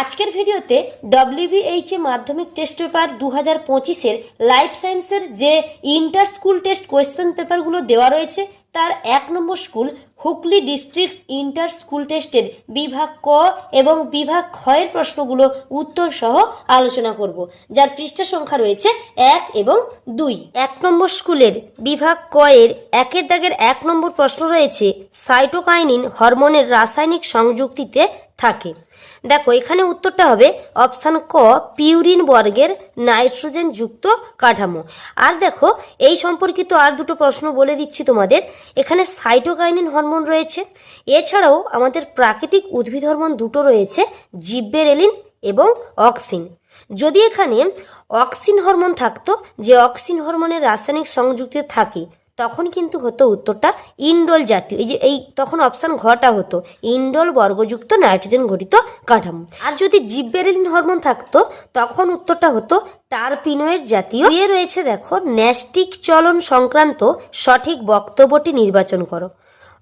আজকের ভিডিওতে ডব্লিউবিএইচ এ মাধ্যমিক টেস্ট পেপার দু হাজার পঁচিশের লাইফ সায়েন্সের যে ইন্টার স্কুল টেস্ট কোয়েশ্চেন পেপারগুলো দেওয়া রয়েছে, তার এক নম্বর school Hooghly districts inter school টেস্টের বিভাগ ক এবং বিভাগ ক্ষয়ের প্রশ্নগুলো উত্তর সহ আলোচনা করব, যার পৃষ্ঠা সংখ্যা রয়েছে এক এবং দুই। এক নম্বর স্কুলের বিভাগ ক এর একের দাগের এক নম্বর প্রশ্ন রয়েছে সাইটোকাইনিন হরমোনের রাসায়নিক সংযুক্তিতে থাকে। দেখো, এখানে উত্তরটা হবে অপশান ক, পিউরিন বর্গের নাইট্রোজেন যুক্ত কাঠামো। আর দেখো, এই সম্পর্কিত আর দুটো প্রশ্ন বলে দিচ্ছি তোমাদের। এখানে সাইটোকাইনিন হরমোন রয়েছে। এছাড়াও আমাদের প্রাকৃতিক উদ্ভিদ হরমোন দুটো রয়েছে, জিব্বেরেলিন এবং অক্সিন। যদি এখানে অক্সিন হরমোন থাকতো, যে অক্সিন হরমোনের রাসায়নিক সংযুক্তি থাকে তখন কিন্তু হতো উত্তরটা ইন্ডোল জাতীয়। এই যে এই তখন অপশান ঘটা হতো। ইন্ডোল বর্গযুক্ত নাইট্রোজেন ঘটিত কাঠামো। আর যদি জিব্বেরেলিন হরমোন থাকতো, তখন উত্তরটা হতো টারপিনোয়ের জাতীয়। দিয়ে রয়েছে দেখো, ন্যাস্টিক চলন সংক্রান্ত সঠিক বক্তব্যটি নির্বাচন করো।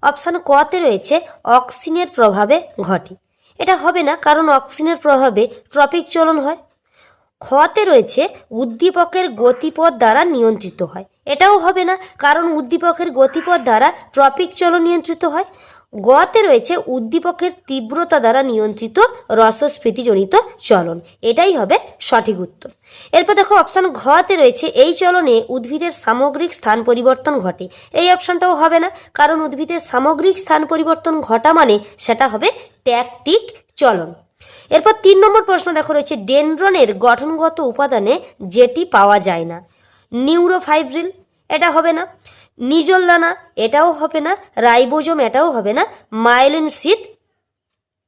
অপশান কতে রয়েছে, অক্সিনের প্রভাবে ঘটে। এটা হবে না, কারণ অক্সিনের প্রভাবে ট্রপিক চলন হয়। খতে রয়েছে উদ্দীপকের গতিপথ দ্বারা নিয়ন্ত্রিত হয়। এটাও হবে না, কারণ উদ্দীপকের গতিপথ দ্বারা ট্রপিক চলন নিয়ন্ত্রিত হয়। গতে রয়েছে উদ্দীপকের তীব্রতা দ্বারা নিয়ন্ত্রিত রসস্ফীতিজনিত চলন। এটাই হবে সঠিক উত্তর। এরপর দেখো, অপশান ঘতে রয়েছে, এই চলনে উদ্ভিদের সামগ্রিক স্থান পরিবর্তন ঘটে। এই অপশানটাও হবে না, কারণ উদ্ভিদের সামগ্রিক স্থান পরিবর্তন ঘটা মানে সেটা হবে ট্যাকটিক চলন। এরপর তিন নম্বর প্রশ্ন দেখো, রয়েছে ডেনড্রনের গঠনগত উপাদানে যেটি পাওয়া যায় না। নিউরোফাইব্রিল, এটা হবে না। নিজল দানা, এটাও হবে না। রাইবোজম, এটাও হবে না। মাইলিন শীত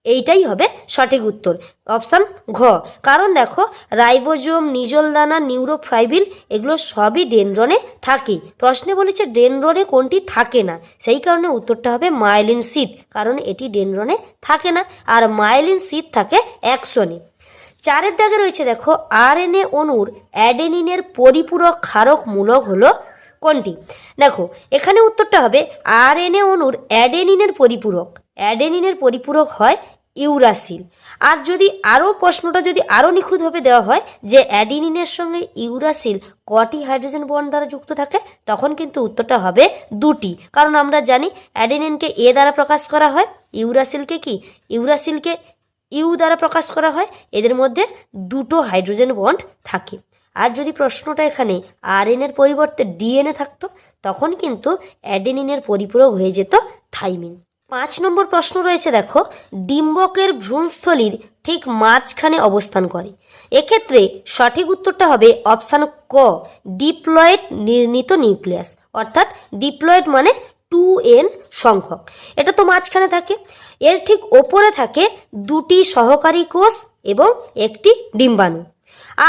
এইটাই হবে সঠিক উত্তর। অপশান ঘ। কারণ দেখো, রাইবোজোম নিজল দানা নিউরোফ্রাইবিল এগুলো সবই ডেনড্রনে থাকে। প্রশ্নে বলেছে ডেনড্রনে কোনটি থাকে না। সেই কারণে উত্তরটা হবে মাইলিন শীত। কারণ এটি ডেনড্রনে থাকে না। আর মাইলিন শীত থাকে একশনে। চারের দাগে রয়েছে দেখো, আরএনএ অণুর অ্যাডেনিনের পরিপূরক ক্ষারক মূলক হলো কোনটি? দেখো, এখানে উত্তরটা হবে আরএনএ অণুর অ্যাডেনিনের পরিপূরক। অ্যাডেনিনের পরিপূরক হয় ইউরাসিল। আর যদি আরও প্রশ্নটা যদি আরও নিখুঁতভাবে দেওয়া হয় যে অ্যাডিনিনের সঙ্গে ইউরাসিল কটি হাইড্রোজেন বন্ড দ্বারা যুক্ত থাকে, তখন কিন্তু উত্তরটা হবে দুটি। কারণ আমরা জানি অ্যাডেনিনকে এ দ্বারা প্রকাশ করা হয়, ইউরাসিলকে কি? ইউরাসিলকে ইউ দ্বারা প্রকাশ করা হয়, এদের মধ্যে দুটো হাইড্রোজেন বন্ড থাকে। আর যদি প্রশ্নটা এখানে আরএনএর পরিবর্তে ডিএনএ থাকতো, তখন কিন্তু অ্যাডেনিনের পরিপূরক হয়ে যেত থাইমিন। পাঁচ নম্বর প্রশ্ন রয়েছে, দেখো, ডিম্বকের ভ্রূণস্থলীর ঠিক মাঝখানে অবস্থান করে। এক্ষেত্রে সঠিক উত্তরটা হবে অপশান ক, ডিপ্লয়েড নির্ণীত নিউক্লিয়াস, অর্থাৎ ডিপ্লয়েড মানে টু এন সংখ্যক। এটা তো মাঝখানে থাকে। এর ঠিক ওপরে থাকে দুটি সহকারী কোষ এবং একটি ডিম্বাণু।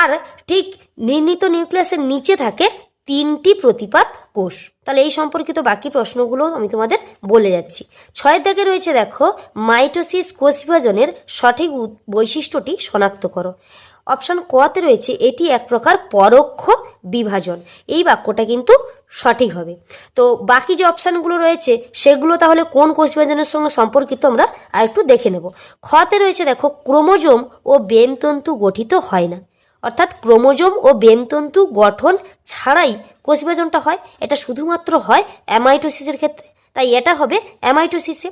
আর ঠিক নির্ণীত নিউক্লিয়াসের নিচে থাকে তিনটি প্রতিপাত কোষ। তাহলে এই সম্পর্কিত বাকি প্রশ্নগুলো আমি তোমাদের বলে যাচ্ছি। ছয়ের দাগে রয়েছে দেখো, মাইটোসিস কোষ বিভাজনের সঠিক বৈশিষ্ট্যটি শনাক্ত করো। অপশান কতে রয়েছে, এটি এক প্রকার পরোক্ষ বিভাজন। এই বাক্যটা কিন্তু সঠিক হবে। তো বাকি যে অপশানগুলো রয়েছে, সেগুলো তাহলে কোন কোষ বিভাজনের সঙ্গে সম্পর্কিত আমরা আরেকটু দেখে নেব। খতে রয়েছে দেখো, ক্রোমোজোম ও বেমতন্তু গঠিত হয় না। অর্থাৎ ক্রোমোজোম ও বেমতন্তু গঠন ছাড়াই কোষ বিভাজনটা হয়, এটা শুধুমাত্র হয় অ্যামাইটোসিসের ক্ষেত্রে। তাই এটা হবে অ্যামাইটোসিসে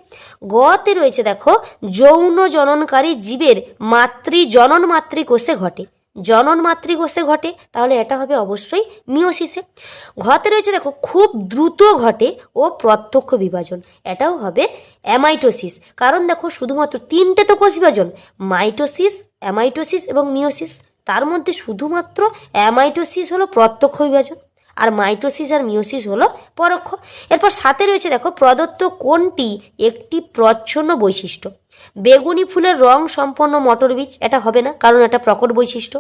গতে রয়েছে দেখো, যৌন জননকারী জীবের মাতৃ জনন মাতৃকোষে ঘটে। জনন মাতৃকোষে ঘটে, তাহলে এটা হবে অবশ্যই মিওসিসে ঘতে রয়েছে দেখো, খুব দ্রুত ঘটে ও প্রত্যক্ষ বিভাজন। এটাও হবে অ্যামাইটোসিস কারণ দেখো, শুধুমাত্র তিনটে তো কোষ বিভাজন মাইটোসিস অ্যামাইটোসিস এবং মিওসিস তার মধ্যে শুধুমাত্র অ্যামাইটোসিস হলো প্রত্যক্ষ বিভাজন। আর মাইটোসিস আর মিওসিস হলো পরোক্ষ। এরপর সাথে রয়েছে দেখো, প্রদত্ত কোনটি একটি প্রচ্ছন্ন বৈশিষ্ট্য? বেগুনি ফুলের রং সম্পন্ন মটর বীজ, এটা হবে না, কারণ এটা প্রকট বৈশিষ্ট্য।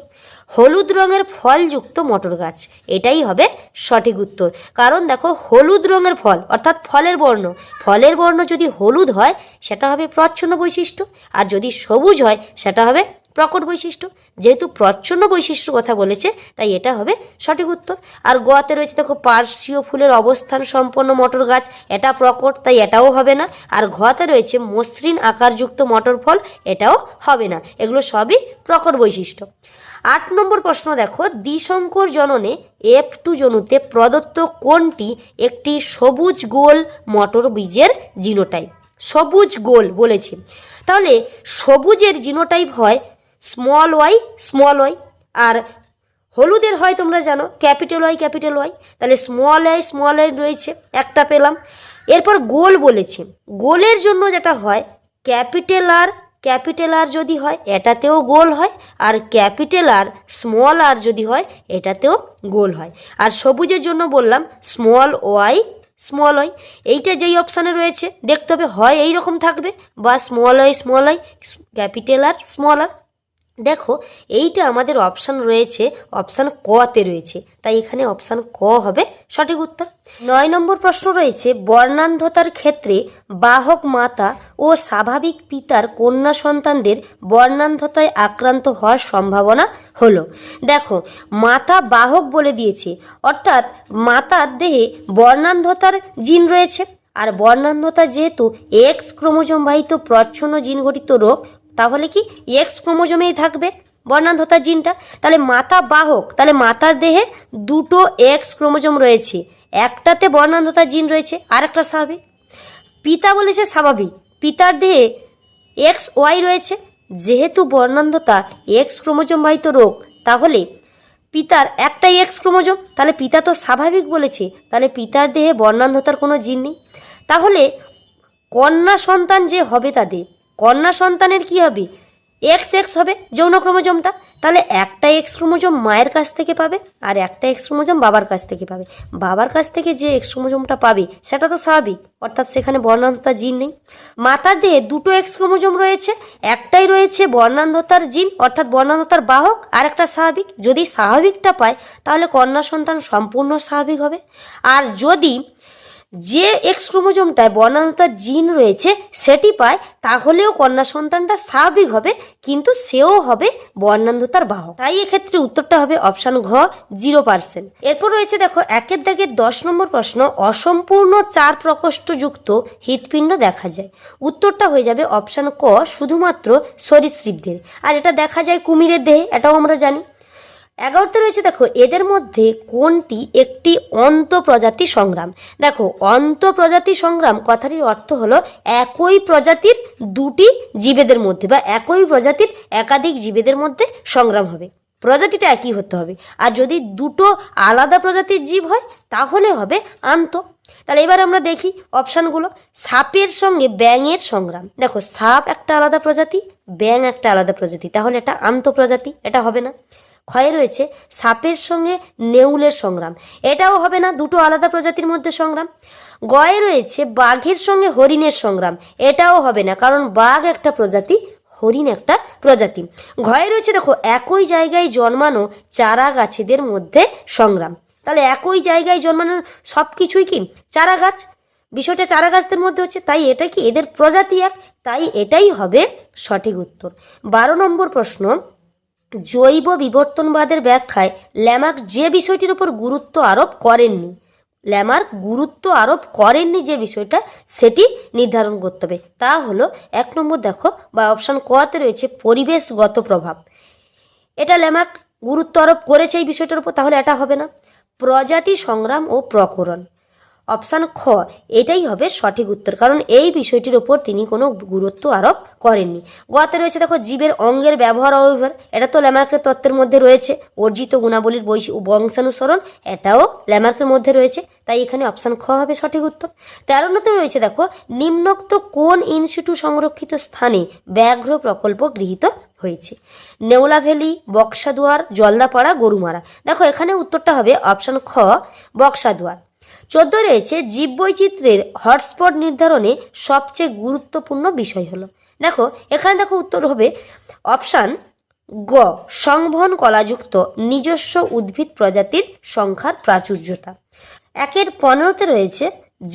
হলুদ রঙের ফলযুক্ত মটর গাছ, এটাই হবে সঠিক উত্তর। কারণ দেখো, হলুদ রঙের ফল, অর্থাৎ ফলের বর্ণ ফলের বর্ণ যদি হলুদ হয়, সেটা হবে প্রচ্ছন্ন বৈশিষ্ট্য, আর যদি সবুজ হয়, সেটা হবে প্রকট বৈশিষ্ট্য। যেহেতু প্রচ্ছন্ন বৈশিষ্ট্যর কথা বলেছে, তাই এটা হবে সঠিক উত্তর। আর গোয়াতে রয়েছে দেখো পার্শ্বীয় ফুলের অবস্থান সম্পন্ন মটর গাছ, এটা প্রকট, তাই এটাও হবে না। আর ঘতে রয়েছে মসৃণ আকারযুক্ত মটর ফল, এটাও হবে না। এগুলো সবই প্রকট বৈশিষ্ট্য। আট নম্বর প্রশ্ন দেখো, দ্বিশঙ্কর জননে এফ টু জনুতে প্রদত্ত কোনটি একটি সবুজ গোল মটর বীজের জিনোটাইপ? সবুজ গোল বলেছে। তাহলে সবুজের জিনোটাইপ হয় স্মল ওয়াই স্মল ওয়াই আর হলুদের হয় তোমরা জানো ক্যাপিটাল ওয়াই ক্যাপিটাল ওয়াই তাহলে স্মল আই স্মল আই রয়েছে, একটা পেলাম। এরপর গোল বলেছে, গোলের জন্য যেটা হয় ক্যাপিটাল আর ক্যাপিটাল আর যদি হয়, এটাতেও গোল হয়, আর ক্যাপিটাল আর স্মল আর যদি হয়, এটাতেও গোল হয়। আর সবুজের জন্য বললাম স্মল ওয়াই স্মল ওয়াই এইটা যেই অপশানে রয়েছে, দেখতে হবে, হয় এই রকম থাকবে, বা small y small y capital R small r দেখো, এইটা আমাদের অপশান রয়েছে অপশান কতে রয়েছে। তাই এখানে অপশান ক হবে সঠিক উত্তর। নয় নম্বর প্রশ্ন রয়েছে, বর্ণান্ধতার ক্ষেত্রে বাহক মাতা ও স্বাভাবিক পিতার কন্যা সন্তানদের বর্ণান্ধতায় আক্রান্ত হওয়ার সম্ভাবনা হলো। দেখো, মাতা বাহক বলে দিয়েছে, অর্থাৎ মাতার দেহে বর্ণান্ধতার জিন রয়েছে। আর বর্ণান্ধতা যেহেতু এক্স ক্রোমোজোম বাহিত প্রচ্ছন্ন জিন ঘটিত রোগ তাহলে কি এক্স ক্রোমোজোমেই থাকবে? বর্ণান্ধতা জিনটা। তাহলে মাতা বাহক, তাহলে মাতার দেহে দুটো এক্স ক্রোমোজোম রয়েছে। একটাতে বর্ণান্ধতা জিন রয়েছে আর একটা স্বাভাবিক। পিতা বলেছে স্বাভাবিক। পিতার দেহে এক্স ওয়াই রয়েছে। যেহেতু বর্ণান্ধতা এক্স ক্রোমোজোম বাহিত রোগ, তাহলে পিতার একটাই এক্স ক্রোমোজোম, তাহলে পিতা তো স্বাভাবিক বলেছে। তাহলে পিতার দেহে বর্ণান্ধতার কোনো জিন নেই। তাহলে কন্যা সন্তান যে হবে তাদের কন্যা সন্তানের কি হবে? এক্স এক্স হবে যৌন ক্রোমোজোমটা। তাহলে একটা এক্স ক্রোমোজোম মায়ের কাছ থেকে পাবে আর একটা এক্স ক্রোমোজোম বাবার কাছ থেকে পাবে। বাবার কাছ থেকে যে এক্স ক্রোমোজোমটা পাবে, সেটা তো স্বাভাবিক, অর্থাৎ সেখানে বর্ণান্ধতার জিন নেই। মাতার দেহে দুটো এক্স ক্রোমোজোম রয়েছে, একটাই রয়েছে বর্ণান্ধতার জিন, অর্থাৎ বর্ণান্ধতার বাহক, আর একটা স্বাভাবিক। যদি স্বাভাবিকটা পায়, তাহলে কন্যা সন্তান সম্পূর্ণ স্বাভাবিক হবে। আর যদি যে এক্স ক্রোমোজোমটায় বর্ণান্ধতার জিন রয়েছে, সেটি পায়, তাহলেও কন্যা সন্তানটা স্বাভাবিক হবে, কিন্তু সেও হবে বর্ণান্ধতার বাহক। তাই এক্ষেত্রে উত্তরটা হবে অপশান ঘ, জিরো পার্সেন্ট। এরপর রয়েছে দেখো, একের দাগের দশ নম্বর প্রশ্ন, অসম্পূর্ণ চার প্রকোষ্ঠযুক্ত হৃৎপিণ্ড দেখা যায়। উত্তরটা হয়ে যাবে অপশান ক, শুধুমাত্র সরীসৃপদের। আর এটা দেখা যায় কুমিরের দেহে, এটাও আমরা জানি। এগারোতে রয়েছে, দেখো, এদের মধ্যে কোনটি একটি অন্ত প্রজাতি সংগ্রাম? দেখো অন্ত প্রজাতি সংগ্রাম কথাটির অর্থ হলো একই প্রজাতির দুটি জীবেদের মধ্যে বা একই প্রজাতির একাধিক জীবেদের মধ্যে সংগ্রাম হবে। প্রজাতিটা একই হতে হবে। আর যদি দুটো আলাদা প্রজাতির জীব হয়, তাহলে হবে আন্ত। তাহলে এবার আমরা দেখি অপশানগুলো। সাপের সঙ্গে ব্যাঙের সংগ্রাম। দেখো, সাপ একটা আলাদা প্রজাতি, ব্যাঙ একটা আলাদা প্রজাতি। তাহলে এটা আন্ত প্রজাতি, এটা হবে না। ক্ষয়ে রয়েছে সাপের সঙ্গে নেউলের সংগ্রাম। এটাও হবে না, দুটো আলাদা প্রজাতির মধ্যে সংগ্রাম। গয়ে রয়েছে বাঘের সঙ্গে হরিণের সংগ্রাম। এটাও হবে না, কারণ বাঘ একটা প্রজাতি, হরিণ একটা প্রজাতি। ঘয়ে রয়েছে, দেখো, একই জায়গায় জন্মানো চারা গাছেদের মধ্যে সংগ্রাম। তাহলে একই জায়গায় জন্মানো সব কিছুই কি? চারা গাছ। বিষয়টা চারা গাছদের মধ্যে হচ্ছে, তাই এটা কি? এদের প্রজাতি এক, তাই এটাই হবে সঠিক উত্তর। বারো নম্বর প্রশ্ন। জৈব বিবর্তনবাদের ব্যাখ্যায় ল্যামার্ক যে বিষয়টির উপর গুরুত্ব আরোপ করেননি, ল্যামার্ক গুরুত্ব আরোপ করেননি যে বিষয়টা সেটি নির্ধারণ করতে হবে। তা হলো, এক নম্বর দেখো, বা অপশান কতে রয়েছে পরিবেশগত প্রভাব। এটা ল্যামার্ক গুরুত্ব আরোপ করেছে এই বিষয়টার উপর, তাহলে এটা হবে না। প্রজাতি সংগ্রাম ও প্রকরণ। অপশান খ। এটাই হবে সঠিক উত্তর। কারণ এই বিষয়টির ওপর তিনি কোনো গুরুত্ব আরোপ করেননি। গতে রয়েছে দেখো, জীবের অঙ্গের ব্যবহার অব্যবহার এটা তো ল্যামার্কের তত্ত্বের মধ্যে রয়েছে। অর্জিত গুণাবলীর বৈশ বংশানুসরণ, এটাও ল্যামার্কের মধ্যে রয়েছে। তাই এখানে অপশান খ হবে সঠিক উত্তর। তেরোতে রয়েছে দেখো, নিম্নোক্ত কোন ইনস্টিটিউট সংরক্ষিত স্থানে ব্যাঘ্র প্রকল্প গৃহীত হয়েছে? নেওলা ভ্যালি বক্সাদুয়ার, জলদাপাড়া, গরুমারা। দেখো, এখানে উত্তরটা হবে অপশান খ, বক্সাদুয়ার। চোদ্দ রয়েছে জীববৈচিত্র্যের হটস্পট নির্ধারণে সবচেয়ে গুরুত্বপূর্ণ বিষয় হলো। দেখো, এখানে দেখো উত্তর হবে অপশান গ, সংবহন কলাযুক্ত নিজস্ব উদ্ভিদ প্রজাতির সংখ্যার প্রাচুর্যতা। একের পনেরোতে রয়েছে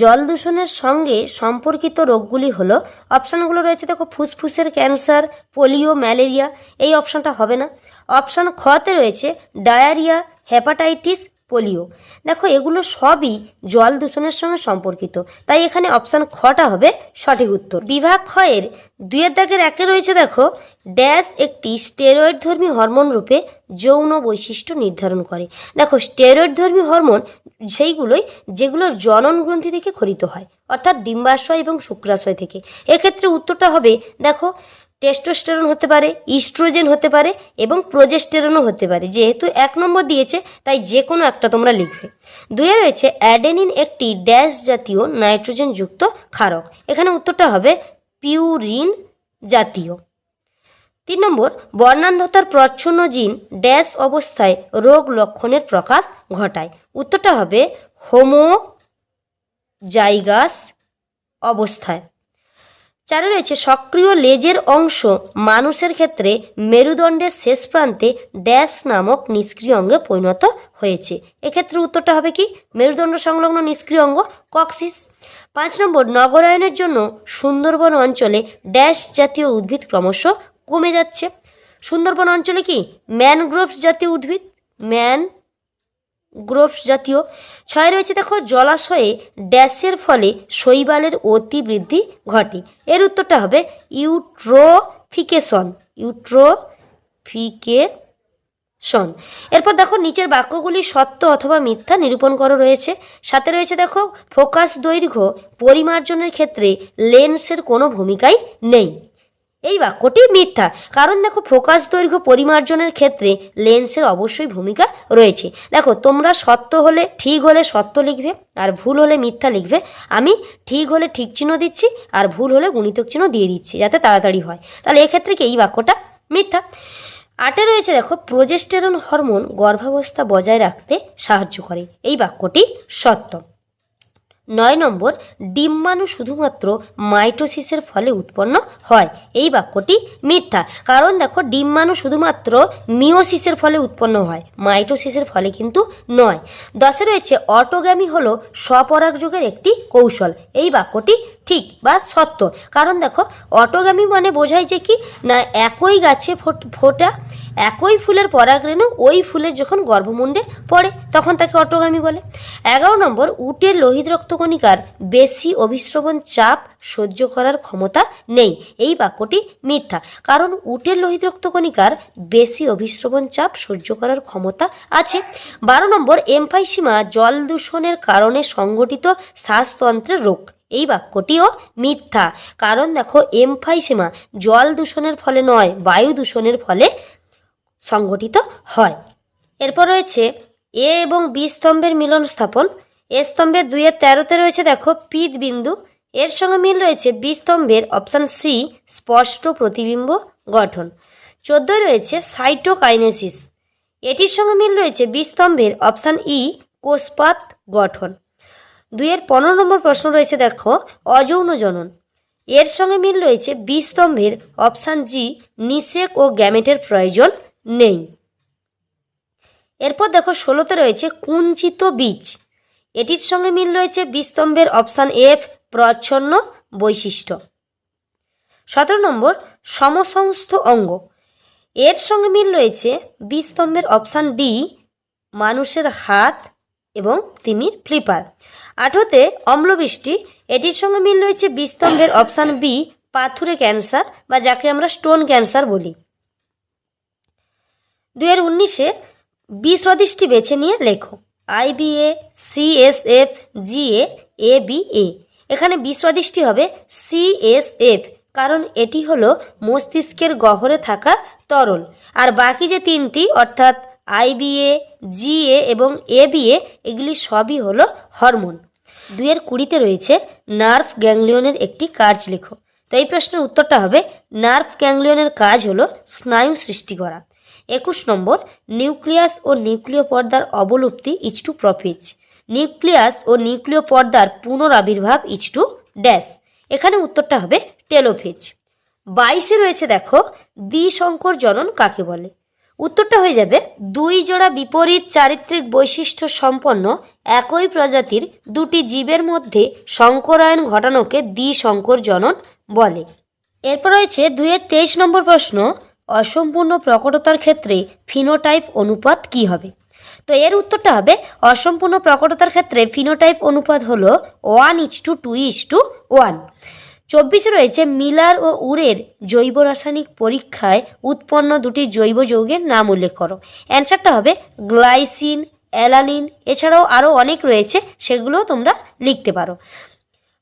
জল দূষণের সঙ্গে সম্পর্কিত রোগগুলি হলো, অপশানগুলো রয়েছে দেখো ফুসফুসের ক্যান্সার, পোলিও, ম্যালেরিয়া, এই অপশানটা হবে না। অপশান খতে রয়েছে ডায়ারিয়া, হেপাটাইটিস পোলিও। দেখো, এগুলো সবই জল দূষণের সঙ্গে সম্পর্কিত। তাই এখানে অপশান খটা হবে সঠিক উত্তর। বিভাগ ক্ষয়ের দুয়ের দাগের একে রয়েছে, দেখো, ড্যাশ একটি স্টেরয়েড ধর্মী হরমোন রূপে যৌন বৈশিষ্ট্য নির্ধারণ করে। দেখো স্টেরয়েড ধর্মী হরমোন সেইগুলোই যেগুলো জনন গ্রন্থি থেকে খরিত হয়, অর্থাৎ ডিম্বাশয় এবং শুক্রাশয় থেকে। এক্ষেত্রে উত্তরটা হবে, দেখো টেস্টোস্টেরন হতে পারে ইস্ট্রোজেন হতে পারে এবং প্রোজেস্টেরনও হতে পারে। যেহেতু এক নম্বর দিয়েছে, তাই যে কোনো একটা তোমরা লিখবে। দুয়ে রয়েছে অ্যাডেনিন একটি ড্যাশ জাতীয় নাইট্রোজেনযুক্ত ক্ষারক। এখানে উত্তরটা হবে পিউরিন জাতীয়। তিন নম্বর, বর্ণান্ধতার প্রচ্ছন্ন জিন ড্যাশ অবস্থায় রোগ লক্ষণের প্রকাশ ঘটায়। উত্তরটা হবে হোমো জাইগাস অবস্থায়। চারে রয়েছে সক্রিয় লেজের অংশ, মানুষের ক্ষেত্রে মেরুদণ্ডের শেষ প্রান্তে ড্যাশ নামক নিষ্ক্রিয় অঙ্গে পরিণত হয়েছে। এক্ষেত্রে উত্তরটা হবে কি? মেরুদণ্ড সংলগ্ন নিষ্ক্রিয় অঙ্গ, কক্সিস। পাঁচ নম্বর, নগরায়নের জন্য সুন্দরবন অঞ্চলে ড্যাশ জাতীয় উদ্ভিদ ক্রমশ কমে যাচ্ছে। সুন্দরবন অঞ্চলে কি? ম্যানগ্রোভস জাতীয় উদ্ভিদ? ম্যান গ্রোভস জাতীয় ছয় রয়েছে দেখো, জলাশয়ে ড্যাশের ফলে শৈবালের অতিবৃদ্ধি ঘটে। এর উত্তরটা হবে ইউট্রোফিকেশন ইউট্রোফিকেশন। এরপর দেখো, নিচের বাক্যগুলি সত্য অথবা মিথ্যা নিরূপণ করা রয়েছে। সাথে রয়েছে দেখো, ফোকাস দৈর্ঘ্য পরিমার্জনের ক্ষেত্রে লেন্সের কোনো ভূমিকাই নেই। এই বাক্যটি মিথ্যা। কারণ দেখো ফোকাস দৈর্ঘ্য পরিমার্জনের ক্ষেত্রে লেন্সের অবশ্যই ভূমিকা রয়েছে। দেখো, তোমরা সত্য হলে ঠিক হলে সত্য লিখবে, আর ভুল হলে মিথ্যা লিখবে। আমি ঠিক হলে ঠিক চিহ্ন দিচ্ছি, আর ভুল হলে গুণিতক চিহ্ন দিয়ে দিচ্ছি, যাতে তাড়াতাড়ি হয়। তাহলে এক্ষেত্রে কি এই বাক্যটা মিথ্যা? আটে রয়েছে, দেখো, প্রোজেস্টেরন হরমোন গর্ভাবস্থা বজায় রাখতে সাহায্য করে। এই বাক্যটি সত্য। নয় নম্বর, ডিম্বাণু শুধুমাত্র মাইটোসিসের ফলে উৎপন্ন হয়। এই বাক্যটি মিথ্যা। কারণ দেখো, ডিম্বাণু শুধুমাত্র মিওসিসের ফলে উৎপন্ন হয়, মাইটোসিসের ফলে কিন্তু নয়। দশে রয়েছে, অটোগ্যামি হলো স্বপরাগযোগের একটি কৌশল। এই বাক্যটি ঠিক বা সত্য। কারণ দেখো, অটোগামী মানে বোঝায় যে কি, না, একই গাছে ফোট- একই ফুলের পরাগরেণু, ওই ফুলের যখন গর্ভমুণ্ডে পড়ে, তখন তাকে অটোগামী বলে। এগারো নম্বর, উটের লোহিত রক্তকণিকার বেশি অভিশ্রবণ চাপ সহ্য করার ক্ষমতা নেই। এই বাক্যটি মিথ্যা। কারণ উটের লোহিত রক্তকণিকার বেশি অভিশ্রবণ চাপ সহ্য করার ক্ষমতা আছে। বারো নম্বর, এমফাইসিমা জল দূষণের কারণে সংঘটিত শ্বাসতন্ত্রের রোগ। এই বাক্যটিও মিথ্যা। কারণ দেখো এমফাইসেমা জল দূষণের ফলে নয়, বায়ু দূষণের ফলে সংঘটিত হয়। এরপর রয়েছে এ এবং বি স্তম্ভের মিলন স্থাপন। এ স্তম্ভের দুইয়ের তেরোতে রয়েছে দেখো, পিত বিন্দু। এর সঙ্গে মিল রয়েছে বি স্তম্ভের অপশান সি স্পষ্ট প্রতিবিম্ব গঠন। চোদ্দোয় রয়েছে সাইটোকাইনেসিস এটির সঙ্গে মিল রয়েছে বি স্তম্ভের অপশান ই কোষপাত গঠন। দুইয়ের পনেরো নম্বর প্রশ্ন রয়েছে, দেখো, অযৌন জনন। এর সঙ্গে মিল রয়েছে বি স্তম্ভের অপশান জি, নিষেক ও গ্যামেটের প্রয়োজন নেই। এরপর দেখো, ষোলোতে রয়েছে কুঞ্চিত বীজ। এটির সঙ্গে মিল রয়েছে বি স্তম্ভের অপশান এফ, প্রচ্ছন্ন বৈশিষ্ট্য। সতেরো নম্বর, সমসংস্থ অঙ্গ। এর সঙ্গে মিল রয়েছে বি স্তম্ভের অপশান ডি, মানুষের হাত এবং তিমির ফ্লিপার। আঠোতে অম্লবৃষ্টি, এটির সঙ্গে মিল রয়েছে বিস্তম্ভের অপশান বি, পাথুরে ক্যান্সার বা যাকে আমরা স্টোন ক্যান্সার বলি। দু হাজার উনিশে বি সদৃষ্টি বেছে নিয়ে লেখো। IBA CSF GA A B A. এখানে বি সদৃষ্টি হবে সিএসএফ কারণ এটি হলো মস্তিষ্কের গহরে থাকা তরল। আর বাকি যে তিনটি, অর্থাৎ আইবিএ জিএ এবং এ এবিএ এগুলি সবই হলো হরমোন। দুইয়ের কুড়িতে রয়েছে নার্ভ গ্যাংলিয়নের একটি কাজ লেখো। তো এই প্রশ্নের উত্তরটা হবে, নার্ভ গ্যাংলিয়নের কাজ হলো স্নায়ু সৃষ্টি করা। একুশ নম্বর, নিউক্লিয়াস ও নিউক্লিয় পর্দার অবলুপ্তি ইচ টু প্রফিজ নিউক্লিয়াস ও নিউক্লিয় পর্দার পুনরাবির্ভাব ইচ টু ড্যাশ। এখানে উত্তরটা হবে টেলোফেজ। বাইশে রয়েছে দেখো, দ্বিসংকর জনন কাকে বলে? উত্তরটা হয়ে যাবে, দুই জোড়া বিপরীত চারিত্রিক বৈশিষ্ট্য সম্পন্ন একই প্রজাতির দুটি জীবের মধ্যে সংকরায়ন ঘটানোকে দ্বিসংকর জনন বলে। এরপর রয়েছে দুইয়ের তেইশ নম্বর প্রশ্ন, অসম্পূর্ণ প্রকটতার ক্ষেত্রে ফিনোটাইপ অনুপাত কি হবে? তো এর উত্তরটা হবে, অসম্পূর্ণ প্রকটতার ক্ষেত্রে ফিনোটাইপ অনুপাত হলো one is to two is to one চব্বিশে রয়েছে মিলার ও উরের জৈব রাসায়নিক পরীক্ষায় উৎপন্ন দুটি জৈব যৌগের নাম উল্লেখ করো। অ্যান্সারটা হবে গ্লাইসিন, অ্যালানিন, এছাড়াও আরও অনেক রয়েছে, সেগুলোও তোমরা লিখতে পারো।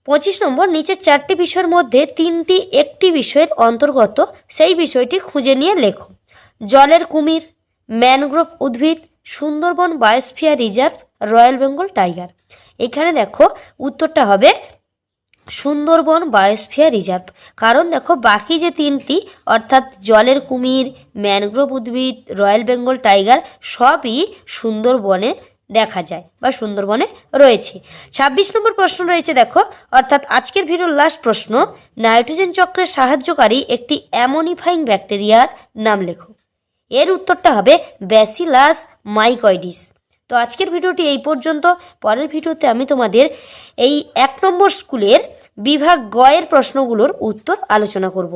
পঁচিশ নম্বর নিচের চারটি বিষয়ের মধ্যে তিনটি একটি বিষয়ের অন্তর্গত, সেই বিষয়টি খুঁজে নিয়ে লেখো। জলের কুমির, ম্যানগ্রোভ উদ্ভিদ, Sundarban biosphere reserve, royal Bengal tiger. এখানে দেখো উত্তরটা হবে সুন্দরবন বায়োস্ফিয়ার রিজার্ভ। কারণ দেখো, বাকি যে তিনটি, অর্থাৎ জলের কুমির, ম্যানগ্রোভ উদ্ভিদ, রয়্যাল বেঙ্গল টাইগার, সবই সুন্দরবনে দেখা যায় বা সুন্দরবনে রয়েছে। ছাব্বিশ নম্বর প্রশ্ন রয়েছে দেখো, অর্থাৎ আজকের ভিডিওর লাস্ট প্রশ্ন, নাইট্রোজেন চক্রের সাহায্যকারী একটি অ্যামোনিফাইং ব্যাকটেরিয়ার নাম লেখো। এর উত্তরটা হবে ব্যাসিলাস মাইকয়েডিস তো আজকের ভিডিওটি এই পর্যন্ত। পরের ভিডিওতে আমি তোমাদের এই এক নম্বর স্কুলের বিভাগ গয়ের প্রশ্নগুলোর উত্তর আলোচনা করব।